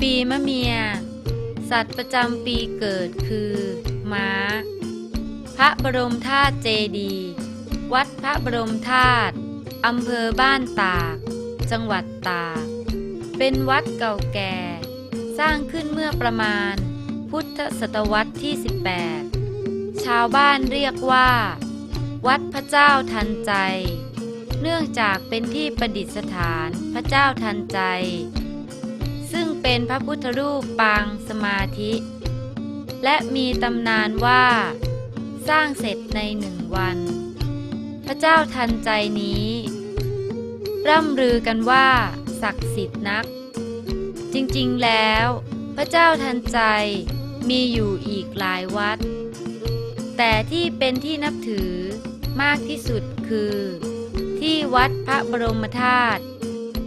ปีมะเมีย สัตว์ประจำปีเกิดคือ ม้า พระบรมธาตุเจดี วัดพระบรมธาตุอำเภอบ้านตาก จังหวัดตาก เป็นวัดเก่าแก่ สร้างขึ้นเมื่อประมาณ พุทธศตวรรษที่ 18 ชาวบ้านเรียกว่า วัดพระเจ้าทันใจ เนื่องจากเป็นที่ประดิษฐานพระเจ้าทันใจ เป็นพระพุทธรูปปางสมาธิ และมีตำนานว่า สร้างเสร็จในหนึ่งวัน พระเจ้าทันใจนี้ ร่ำลือกันว่า ศักดิ์สิทธิ์นัก จริงๆแล้ว พระเจ้าทันใจมีอยู่อีกหลายวัด แต่ที่เป็นที่นับถือมากที่สุดคือ ที่วัดพระบรมธาตุ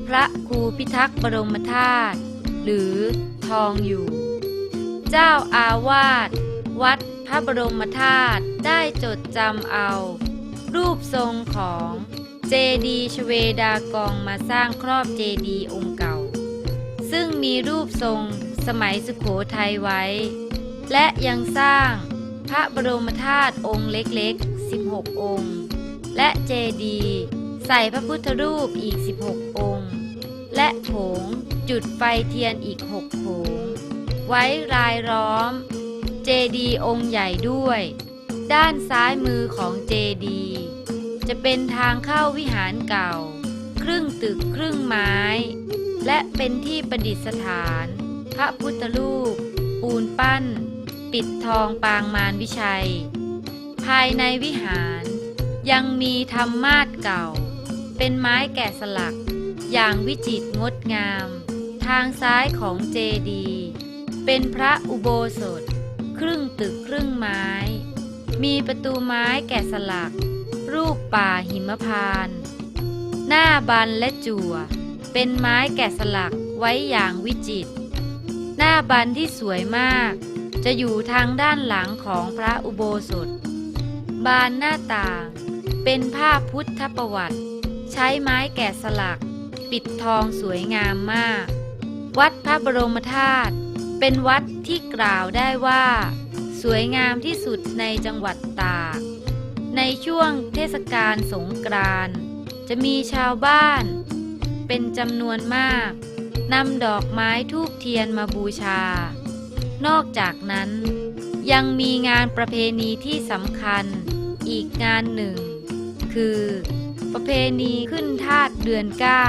พระครูพิทักษ์บรมธาตุ หรือทองอยู่ เจ้าอาวาสวัดพระบรมธาตุได้จดจำเอา รูปทรงของเจดีชเวดากองมาสร้างครอบเจดีองค์เก่า ซึ่งมีรูปทรงสมัยสุโขทัยไว้ และยังสร้างพระบรมธาตุองค์เล็กๆ 16 องค์ และเจดี ใส่พระพุทธรูปอีก 16 องค์ และโถง จุดไฟเทียนอีก6โถงไว้รายล้อม เจดีองค์ใหญ่ด้วย ด้านซ้ายมือของเจดี จะเป็นทางเข้าวิหารเก่า ครึ่งตึกครึ่งไม้ และเป็นที่ประดิษฐาน พระพุทธรูป ปูนปั้น ปิดทองปางมารวิชัย ภายในวิหารยังมีธรรมาสเก่า เป็นไม้แกะสลัก อย่างวิจิตรงดงาม ทางซ้ายของเจดีย์เป็นพระอุโบสถ ครึ่งตึกครึ่งไม้ มีประตูไม้แกะสลัก รูปป่าหิมพาน หน้าบันและจั่ว เป็นไม้แกะสลักไว้อย่างวิจิตรหน้าบันที่สวยมาก จะอยู่ทางด้านหลังของพระอุโบสถ บานหน้าต่าง เป็นภาพพุทธประวัติ ใช้ไม้แกะสลัก ปิดทองสวยงามมาก วัดพระบรมธาตุเป็นวัดที่กล่าวได้ว่า สวยงามที่สุดในจังหวัดตาก ในช่วงเทศกาลสงกรานต์จะมีชาวบ้าน เป็นจำนวนมากนำดอกไม้ทูบเทียนมาบูชา นอกจากนั้น ยังมีงานประเพณีที่สำคัญอีกงานหนึ่ง คือ ประเพณีขึ้นธาตุเดือนเก้า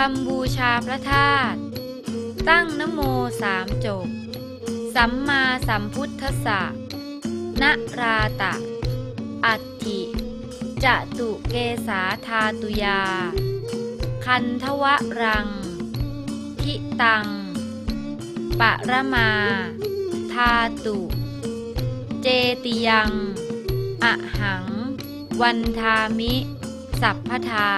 คำบูชาพระธาตุตั้งนโมสามจบ สัมมาสัมพุทธสะนะราตะ อัตถิจะตุเกสาธาตุยา คันทวะรัง ทิตัง ปะระมาทาตุ เจติยังอะหัง วันทามิ สัพพทา